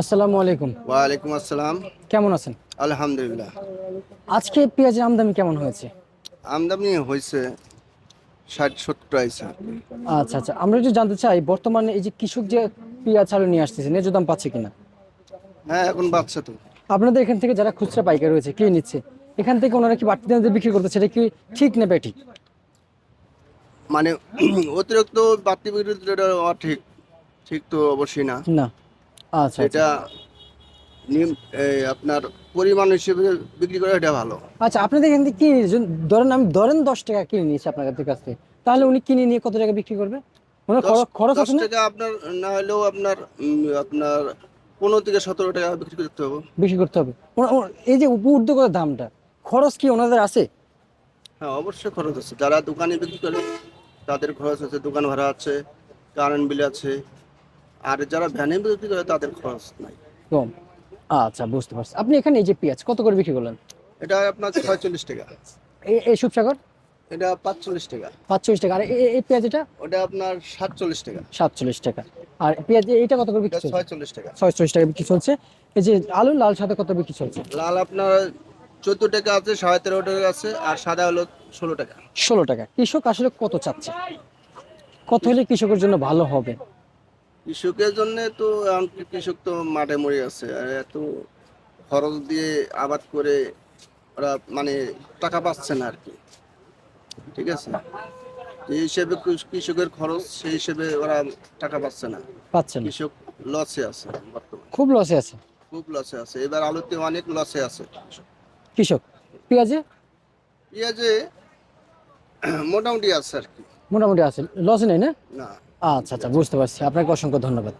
আসসালামু আলাইকুম। ওয়ালাইকুম আসসালাম। কেমন আছেন? আলহামদুলিল্লাহ। আজকে পেঁয়াজের আমদানি কেমন হয়েছে? আমদানি হয়েছে ষাট সত্তর আইসা আচ্ছা আচ্ছা। আমরা একটু জানতে চাই বর্তমানে এই যে কৃষক যে পেঁয়াজ চালু নিয়ে আসতেছে ন্যায্য দাম পাচ্ছে কিনা? হ্যাঁ এখন বাচ্চা তো। আপনাদের এখান থেকে যারা খুচরা পাইকার রয়েছে কে নিচ্ছে? এখান থেকে ওনারা কি বাড়তি দামে বিক্রি করতে সেটা কি ঠিক না বেঠিক মানে অতিরিক্ত বাড়তি বিক্রিটা ঠিক ঠিক তো অবশ্যই না। না। আচ্ছা আচ্ছা। এটা নিম- এই আপনার পরিমাণ হিসেবে বিক্রি করে এটা ভালো। আচ্ছা আপনাদের এখান থেকে কিনে ধরেন আমি ধরেন দশ টাকা কিনে নিয়েছি আপনাদের কাছ থেকে। তাহলে উনি কিনে নিয়ে কত টাকা বিক্রি করবে? ওনার দশ- খরচ- খরচ আছে না? টাকা আপনার না হলেও আপনার আপনার পনেরো থেকে সতেরো টাকা বিক্রি করতে হবে। বিক্রি করতে হবে। এই যে করে দামটা খরচ কি ওনাদের আছে? হ্যাঁ অবশ্যই খরচ আছে। যারা দোকানে বিক্রি করে তাদের খরচ আছে দোকান ভাড়া আছে কারেন্ট বিল আছে। আর যারা ভ্যানে বিক্রি করে তাদের খরচ নাই। কম। আচ্ছা বুঝতে পারছি। আপনি এখানে এই যে পেঁয়াজ কত করে বিক্রি করলেন? এটা আপনার ছয়চল্লিশ টাকা। এই এই সুপসাগর? এটা পাঁচচল্লিশ টাকা। পাঁচচল্লিশ টাকা। আর এই পেঁয়াজ এটা? ওটা আপনার সাতচল্লিশ টাকা। সাতচল্লিশ টাকা। আর পেঁয়াজ এইটা কত করে বিক্রি চলছে? ছয়চল্লিশ টাকা। ছয়চল্লিশ টাকা বিক্রি চলছে। এই যে আলু লাল সাদা কত বিক্রি চলছে? লাল আপনার চোদ্দ টাকা আছে সাড়ে তেরো টাকা আছে আর সাদা হলো ষোলো টাকা। ষোলো টাকা। কৃষক আসলে কত চাচ্ছে? কত হলে কৃষকের জন্য ভালো হবে? কৃষকের জন্য তো কৃষক তো মাঠে মরে আছে আর এত খরচ দিয়ে আবাদ করে ওরা মানে টাকা পাচ্ছে না আর কি। ঠিক আছে? এই হিসেবে কৃষ- কৃষকের খরচ সেই হিসেবে ওরা টাকা পাচ্ছে না। পাচ্ছেন না। কৃষক লসে আছে বর্তমানে। খুব লসে আছে? খুব লসে আছে। এবার আলুতে অনেক লসে আছে কৃষক পেঁয়াজে? পেঁয়াজে মোটামুটি আছে আর কি। মোটামুটি আছে। লস নেই না। আচ্ছা আচ্ছা বুঝতে পারছি। আপনাকে অসংখ্য ধন্যবাদ।